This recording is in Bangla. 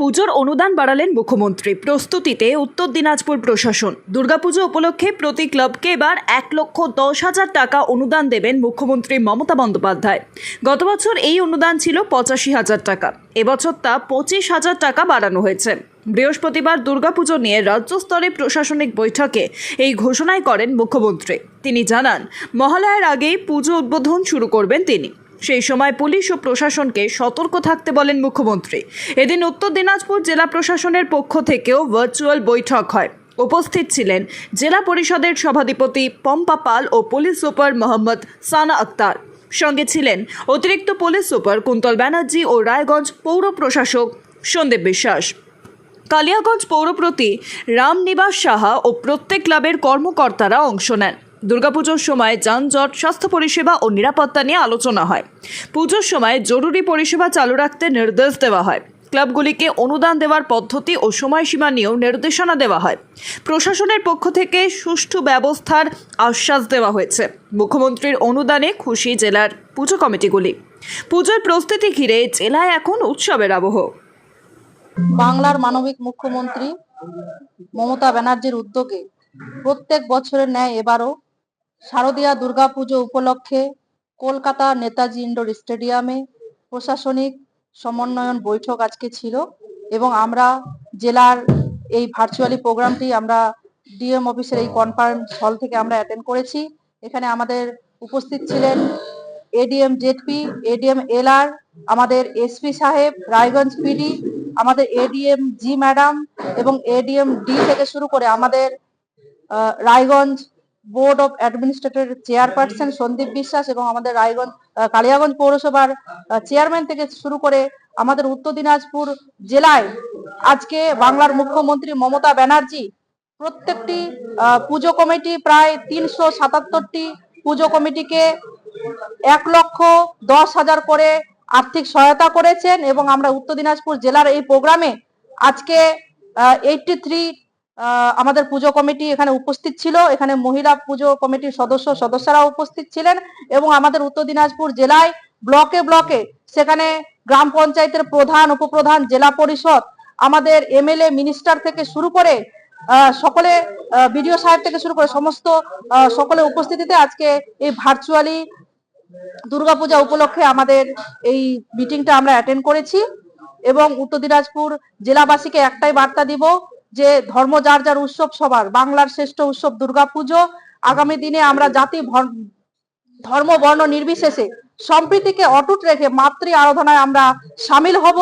পুজোর অনুদান বাড়ালেন মুখ্যমন্ত্রী। প্রস্তুতিতে উত্তর দিনাজপুর প্রশাসন। দুর্গাপুজো উপলক্ষে প্রতি ক্লাবকে এবার এক লক্ষ দশ হাজার টাকা অনুদান দেবেন মুখ্যমন্ত্রী মমতা বন্দ্যোপাধ্যায়। গত বছর এই অনুদান ছিল পঁচাশি হাজার টাকা। এবছর তা পঁচিশ হাজার টাকা বাড়ানো হয়েছে। বৃহস্পতিবার দুর্গাপুজো নিয়ে রাজ্য স্তরে প্রশাসনিক বৈঠকে এই ঘোষণায় করেন মুখ্যমন্ত্রী। তিনি জানান, মহালয়ার আগেই পুজো উদ্বোধন শুরু করবেন তিনি। সেই সময় পুলিশ ও প্রশাসনকে সতর্ক থাকতে বলেন মুখ্যমন্ত্রী। এদিন উত্তর দিনাজপুর জেলা প্রশাসনের পক্ষ থেকেও ভার্চুয়াল বৈঠক হয়। উপস্থিত ছিলেন জেলা পরিষদের সভাধিপতি পম্পা পাল ও পুলিশ সুপার মোহাম্মদ সানা আক্তার। সঙ্গে ছিলেন অতিরিক্ত পুলিশ সুপার কুন্তল ব্যানার্জি ও রায়গঞ্জ পৌর প্রশাসক সন্দীপ বিশ্বাস। কালিয়াগঞ্জ পৌরপ্রতি রামনিবাস সাহা ও প্রত্যেক ক্লাবের কর্মকর্তারা অংশ নেন। দুর্গাপুজোর সময় যানজট, স্বাস্থ্য পরিষেবা ও নিরাপত্তা নিয়ে আলোচনা হয়। পুজোর সময় জরুরি পরিষেবা চালু রাখতে নির্দেশ দেওয়া হয়। ক্লাবগুলিকে অনুদান দেওয়ার পদ্ধতি ও সময়সীমা নিয়েও নির্দেশনা দেওয়া হয়। প্রশাসনের পক্ষ থেকে সুষ্ঠু ব্যবস্থার আশ্বাস দেওয়া হয়েছে। মুখ্যমন্ত্রীর অনুদানে খুশি জেলার পুজো কমিটিগুলি। পুজোর প্রস্তুতি ঘিরে জেলায় এখন উৎসবের আবহ। বাংলার মানবিক মুখ্যমন্ত্রী মমতা ব্যানার্জির উদ্যোগে প্রত্যেক বছরের ন্যায় এবারও শারদীয়া দুর্গাপুজো উপলক্ষে কলকাতা নেতাজি ইন্ডোর স্টেডিয়ামে প্রশাসনিক সমন্বয়ন বৈঠক আজকে ছিল এবং আমরা জেলার এই ভার্চুয়ালি প্রোগ্রামটি আমরা ডিএম অফিসের এই কনফারেন্স হল থেকে আমরা অ্যাটেন্ড করেছি। এখানে আমাদের উপস্থিত ছিলেন এডিএম জেডপি এডিএম এলআর আমাদের এসপি সাহেব, রায়গঞ্জ পিডি আমাদের এডিএম জি ম্যাডাম এবং এডিএম ডি থেকে শুরু করে আমাদের Raiganj board of administrator chairperson Sandip Biswas এবং আমাদের রায়গঞ্জ কালিয়াগঞ্জ পৌরসভার চেয়ারম্যান থেকে শুরু করে আমাদের উত্তর দিনাজপুর জেলায় আজকে বাংলার মুখ্যমন্ত্রী মমতা ব্যানার্জি প্রত্যেকটি পুজো কমিটি প্রায় তিনশো সাতাত্তরটি পুজো কমিটিকে এক লক্ষ দশ হাজার করে আর্থিক সহায়তা করেছেন এবং আমরা উত্তর দিনাজপুর জেলার এই প্রোগ্রামে আজকে এইটটি থ্রি আমাদের পুজো কমিটি এখানে উপস্থিত ছিল। এখানে মহিলা পুজো কমিটির সদস্য সদস্যরা উপস্থিত ছিলেন এবং আমাদের উত্তর দিনাজপুর জেলায় ব্লকে ব্লকে সেখানে গ্রাম পঞ্চায়েতের প্রধান, উপপ্রধান, জেলা পরিষদ, আমাদের এমএলএ, মিনিস্টার থেকে শুরু করে সকলে বিডিও সাহেব থেকে শুরু করে সমস্ত সকলে উপস্থিতিতে আজকে এই ভার্চুয়ালি দুর্গাপূজা উপলক্ষে আমাদের এই মিটিংটা আমরা অ্যাটেন্ড করেছি এবং উত্তর দিনাজপুর জেলাবাসীকে একটাই বার্তা দিব যে ধর্ম যার যার উৎসব সবার, বাংলার শ্রেষ্ঠ উৎসব দুর্গাপুজো। আগামী দিনে আমরা জাতি ধর্ম, বর্ণ নির্বিশেষে সম্প্রীতিকে অটুট রেখে মাতৃ আরাধনায় আমরা সামিল হব।